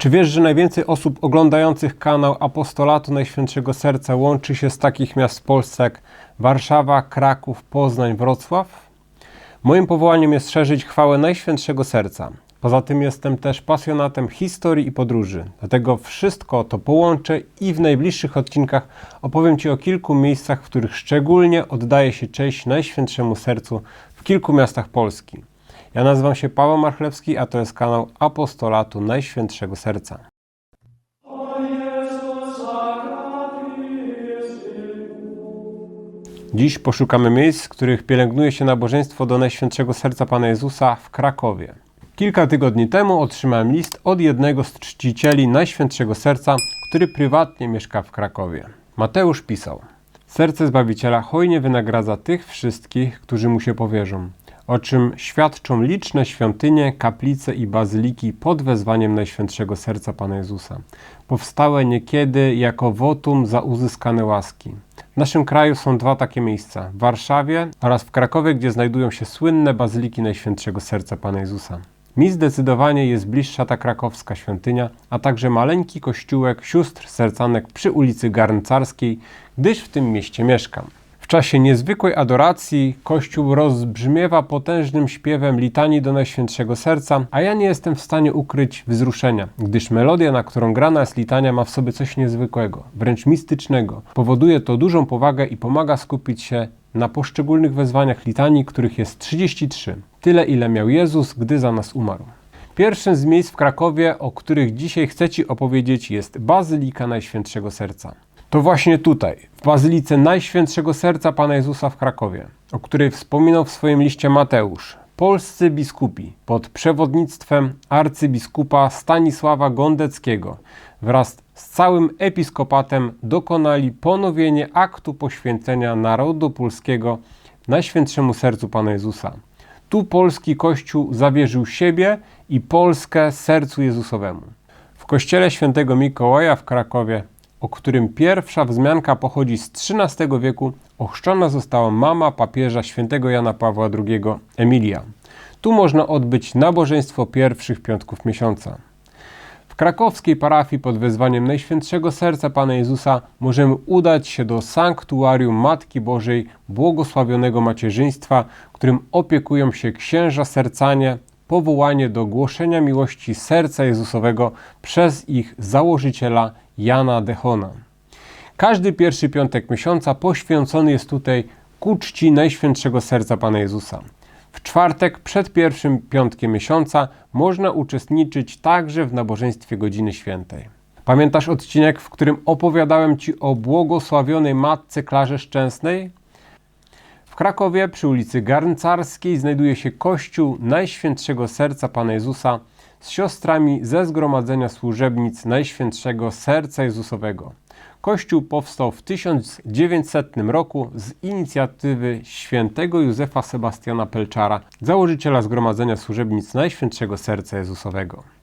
Czy wiesz, że najwięcej osób oglądających kanał Apostolatu Najświętszego Serca łączy się z takich miast w Polsce jak Warszawa, Kraków, Poznań, Wrocław? Moim powołaniem jest szerzyć chwałę Najświętszego Serca. Poza tym jestem też pasjonatem historii i podróży. Dlatego wszystko to połączę i w najbliższych odcinkach opowiem Ci o kilku miejscach, w których szczególnie oddaje się cześć Najświętszemu Sercu w kilku miastach Polski. Ja nazywam się Paweł Marchlewski, a to jest kanał Apostolatu Najświętszego Serca. Dziś poszukamy miejsc, w których pielęgnuje się nabożeństwo do Najświętszego Serca Pana Jezusa w Krakowie. Kilka tygodni temu otrzymałem list od jednego z czcicieli Najświętszego Serca, który prywatnie mieszka w Krakowie. Mateusz pisał: Serce Zbawiciela hojnie wynagradza tych wszystkich, którzy mu się powierzą, o czym świadczą liczne świątynie, kaplice i bazyliki pod wezwaniem Najświętszego Serca Pana Jezusa, powstałe niekiedy jako wotum za uzyskane łaski. W naszym kraju są dwa takie miejsca: w Warszawie oraz w Krakowie, gdzie znajdują się słynne bazyliki Najświętszego Serca Pana Jezusa. Mi zdecydowanie jest bliższa ta krakowska świątynia, a także maleńki kościółek sióstr sercanek przy ulicy Garncarskiej, gdyż w tym mieście mieszkam. Czasie niezwykłej adoracji kościół rozbrzmiewa potężnym śpiewem litanii do Najświętszego Serca, a ja nie jestem w stanie ukryć wzruszenia, gdyż melodia, na którą grana jest litania, ma w sobie coś niezwykłego, wręcz mistycznego. Powoduje to dużą powagę i pomaga skupić się na poszczególnych wezwaniach litanii, których jest 33. Tyle, ile miał Jezus, gdy za nas umarł. Pierwszym z miejsc w Krakowie, o których dzisiaj chcę Ci opowiedzieć, jest Bazylika Najświętszego Serca. To właśnie tutaj, w Bazylice Najświętszego Serca Pana Jezusa w Krakowie, o której wspominał w swoim liście Mateusz, polscy biskupi pod przewodnictwem arcybiskupa Stanisława Gondeckiego wraz z całym episkopatem dokonali ponowienie aktu poświęcenia narodu polskiego Najświętszemu Sercu Pana Jezusa. Tu polski Kościół zawierzył siebie i Polskę sercu Jezusowemu. W kościele świętego Mikołaja w Krakowie, o którym pierwsza wzmianka pochodzi z XIII wieku, ochrzczona została mama papieża świętego Jana Pawła II, Emilia. Tu można odbyć nabożeństwo pierwszych piątków miesiąca. W krakowskiej parafii pod wezwaniem Najświętszego Serca Pana Jezusa możemy udać się do sanktuarium Matki Bożej Błogosławionego Macierzyństwa, którym opiekują się księża sercanie, powołanie do głoszenia miłości serca Jezusowego przez ich założyciela Jana Dechona. Każdy pierwszy piątek miesiąca poświęcony jest tutaj ku czci Najświętszego Serca Pana Jezusa. W czwartek przed pierwszym piątkiem miesiąca można uczestniczyć także w nabożeństwie Godziny Świętej. Pamiętasz odcinek, w którym opowiadałem Ci o błogosławionej Matce Klarze Szczęsnej? Krakowie przy ulicy Garncarskiej znajduje się kościół Najświętszego Serca Pana Jezusa z siostrami ze Zgromadzenia Służebnic Najświętszego Serca Jezusowego. Kościół powstał w 1900 roku z inicjatywy świętego Józefa Sebastiana Pelczara, założyciela Zgromadzenia Służebnic Najświętszego Serca Jezusowego.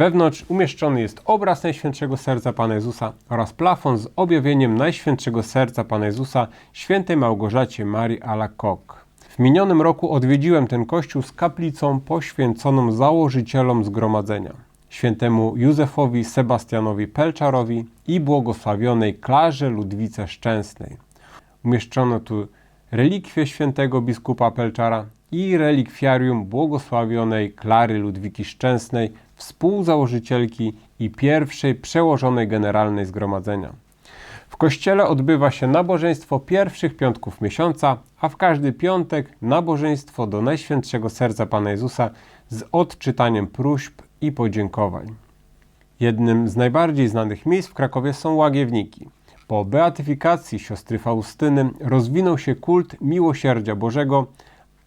Wewnątrz umieszczony jest obraz Najświętszego Serca Pana Jezusa oraz plafon z objawieniem Najświętszego Serca Pana Jezusa świętej Małgorzacie Marii Alacoque. W minionym roku odwiedziłem ten kościół z kaplicą poświęconą założycielom zgromadzenia świętemu Józefowi Sebastianowi Pelczarowi i błogosławionej Klarze Ludwice Szczęsnej. Umieszczono tu relikwie świętego biskupa Pelczara i relikwiarium błogosławionej Klary Ludwiki Szczęsnej, współzałożycielki i pierwszej przełożonej generalnej zgromadzenia. W kościele odbywa się nabożeństwo pierwszych piątków miesiąca, a w każdy piątek nabożeństwo do Najświętszego Serca Pana Jezusa z odczytaniem próśb i podziękowań. Jednym z najbardziej znanych miejsc w Krakowie są Łagiewniki. Po beatyfikacji siostry Faustyny rozwinął się kult miłosierdzia Bożego,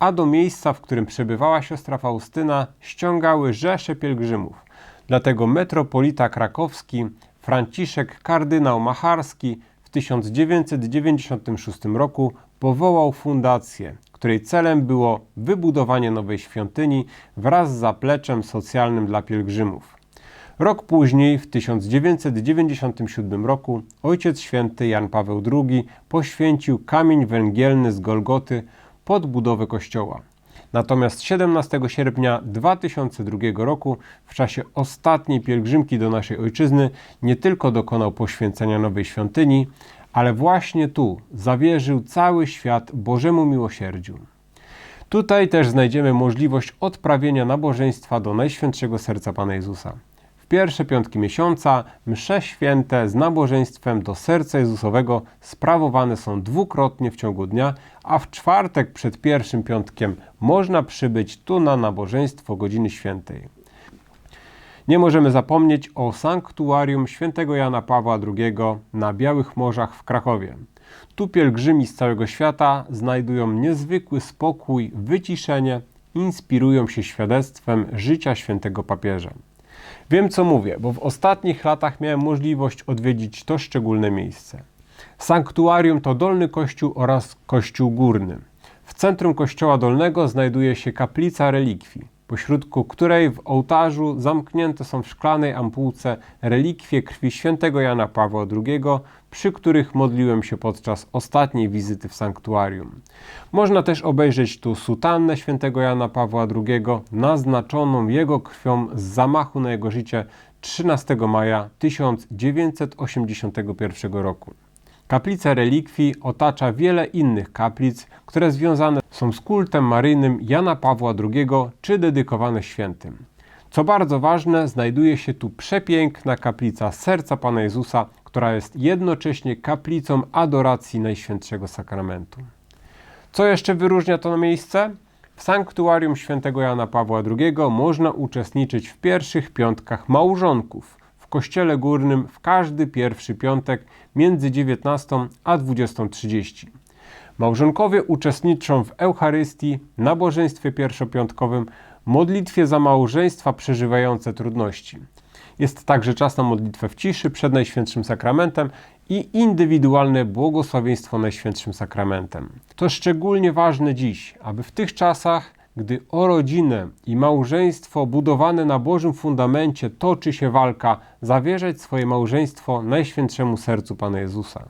a do miejsca, w którym przebywała siostra Faustyna, ściągały rzesze pielgrzymów. Dlatego metropolita krakowski Franciszek kardynał Macharski w 1996 roku powołał fundację, której celem było wybudowanie nowej świątyni wraz z zapleczem socjalnym dla pielgrzymów. Rok później, w 1997 roku, Ojciec Święty Jan Paweł II poświęcił kamień węgielny z Golgoty pod budowę kościoła. Natomiast 17 sierpnia 2002 roku, w czasie ostatniej pielgrzymki do naszej ojczyzny, nie tylko dokonał poświęcenia nowej świątyni, ale właśnie tu zawierzył cały świat Bożemu miłosierdziu. Tutaj też znajdziemy możliwość odprawienia nabożeństwa do Najświętszego Serca Pana Jezusa. Pierwsze piątki miesiąca msze święte z nabożeństwem do Serca Jezusowego sprawowane są dwukrotnie w ciągu dnia, a w czwartek przed pierwszym piątkiem można przybyć tu na nabożeństwo godziny świętej. Nie możemy zapomnieć o sanktuarium świętego Jana Pawła II na Białych Morzach w Krakowie. Tu pielgrzymi z całego świata znajdują niezwykły spokój, wyciszenie, inspirują się świadectwem życia świętego papieża. Wiem co mówię, bo w ostatnich latach miałem możliwość odwiedzić to szczególne miejsce. Sanktuarium to Dolny Kościół oraz Kościół Górny. W centrum kościoła dolnego znajduje się kaplica relikwii, pośrodku której w ołtarzu zamknięte są w szklanej ampułce relikwie krwi świętego Jana Pawła II, przy których modliłem się podczas ostatniej wizyty w sanktuarium. Można też obejrzeć tu sutannę świętego Jana Pawła II, naznaczoną jego krwią z zamachu na jego życie 13 maja 1981 roku. Kaplica relikwii otacza wiele innych kaplic, które związane są z kultem maryjnym Jana Pawła II czy dedykowane świętym. Co bardzo ważne, znajduje się tu przepiękna kaplica Serca Pana Jezusa, która jest jednocześnie kaplicą adoracji Najświętszego Sakramentu. Co jeszcze wyróżnia to miejsce? W sanktuarium świętego Jana Pawła II można uczestniczyć w pierwszych piątkach małżonków Kościele Górnym w każdy pierwszy piątek między 19 a 20.30. Małżonkowie uczestniczą w Eucharystii, nabożeństwie pierwszopiątkowym, modlitwie za małżeństwa przeżywające trudności. Jest także czas na modlitwę w ciszy przed Najświętszym Sakramentem i indywidualne błogosławieństwo Najświętszym Sakramentem. To szczególnie ważne dziś, aby w tych czasach, gdy o rodzinę i małżeństwo budowane na Bożym fundamencie toczy się walka, zawierzać swoje małżeństwo Najświętszemu Sercu Pana Jezusa.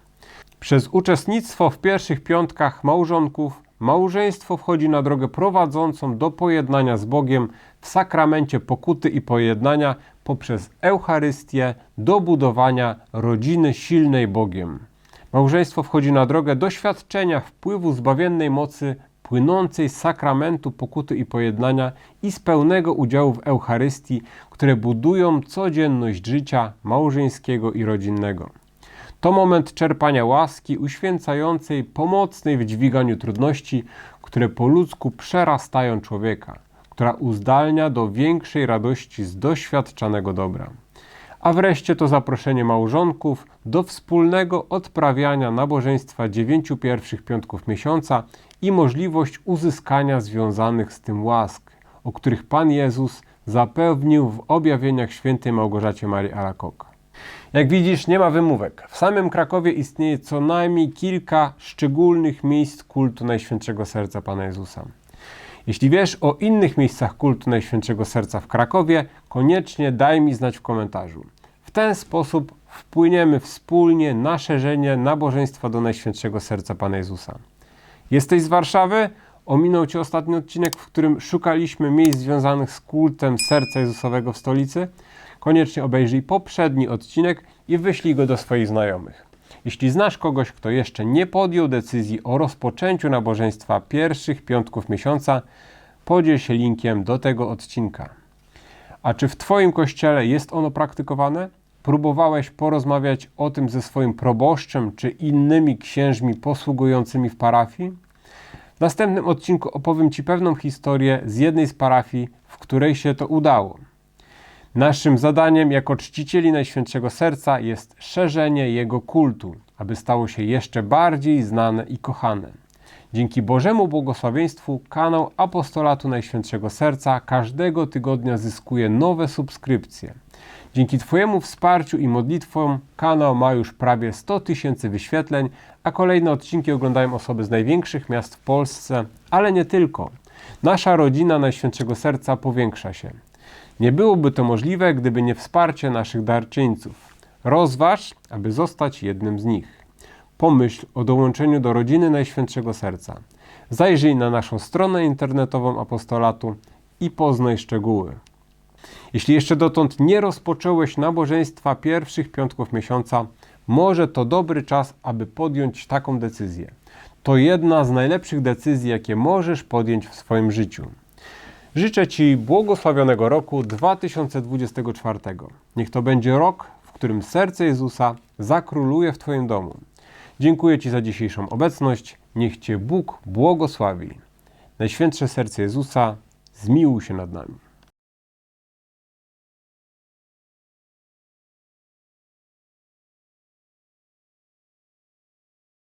Przez uczestnictwo w pierwszych piątkach małżonków małżeństwo wchodzi na drogę prowadzącą do pojednania z Bogiem w sakramencie pokuty i pojednania poprzez Eucharystię do budowania rodziny silnej Bogiem. Małżeństwo wchodzi na drogę doświadczenia wpływu zbawiennej mocy płynącej z sakramentu pokuty i pojednania i z pełnego udziału w Eucharystii, które budują codzienność życia małżeńskiego i rodzinnego. To moment czerpania łaski uświęcającej, pomocnej w dźwiganiu trudności, które po ludzku przerastają człowieka, która uzdalnia do większej radości z doświadczanego dobra. A wreszcie to zaproszenie małżonków do wspólnego odprawiania nabożeństwa dziewięciu pierwszych piątków miesiąca i możliwość uzyskania związanych z tym łask, o których Pan Jezus zapewnił w objawieniach świętej Małgorzacie Marii Alacoque. Jak widzisz, nie ma wymówek. W samym Krakowie istnieje co najmniej kilka szczególnych miejsc kultu Najświętszego Serca Pana Jezusa. Jeśli wiesz o innych miejscach kultu Najświętszego Serca w Krakowie, koniecznie daj mi znać w komentarzu. W ten sposób wpłyniemy wspólnie na szerzenie nabożeństwa do Najświętszego Serca Pana Jezusa. Jesteś z Warszawy? Ominął Cię ostatni odcinek, w którym szukaliśmy miejsc związanych z kultem Serca Jezusowego w stolicy? Koniecznie obejrzyj poprzedni odcinek i wyślij go do swoich znajomych. Jeśli znasz kogoś, kto jeszcze nie podjął decyzji o rozpoczęciu nabożeństwa pierwszych piątków miesiąca, podziel się linkiem do tego odcinka. A czy w Twoim kościele jest ono praktykowane? Próbowałeś porozmawiać o tym ze swoim proboszczem czy innymi księżmi posługującymi w parafii? W następnym odcinku opowiem Ci pewną historię z jednej z parafii, w której się to udało. Naszym zadaniem jako czcicieli Najświętszego Serca jest szerzenie Jego kultu, aby stało się jeszcze bardziej znane i kochane. Dzięki Bożemu błogosławieństwu kanał Apostolatu Najświętszego Serca każdego tygodnia zyskuje nowe subskrypcje. Dzięki Twojemu wsparciu i modlitwom kanał ma już prawie 100 tysięcy wyświetleń, a kolejne odcinki oglądają osoby z największych miast w Polsce, ale nie tylko. Nasza rodzina Najświętszego Serca powiększa się. Nie byłoby to możliwe, gdyby nie wsparcie naszych darczyńców. Rozważ, aby zostać jednym z nich. Pomyśl o dołączeniu do rodziny Najświętszego Serca. Zajrzyj na naszą stronę internetową apostolatu i poznaj szczegóły. Jeśli jeszcze dotąd nie rozpocząłeś nabożeństwa pierwszych piątków miesiąca, może to dobry czas, aby podjąć taką decyzję. To jedna z najlepszych decyzji, jakie możesz podjąć w swoim życiu. Życzę Ci błogosławionego roku 2024. Niech to będzie rok, w którym serce Jezusa zakróluje w Twoim domu. Dziękuję Ci za dzisiejszą obecność. Niech Cię Bóg błogosławi. Najświętsze serce Jezusa, zmiłuj się nad nami.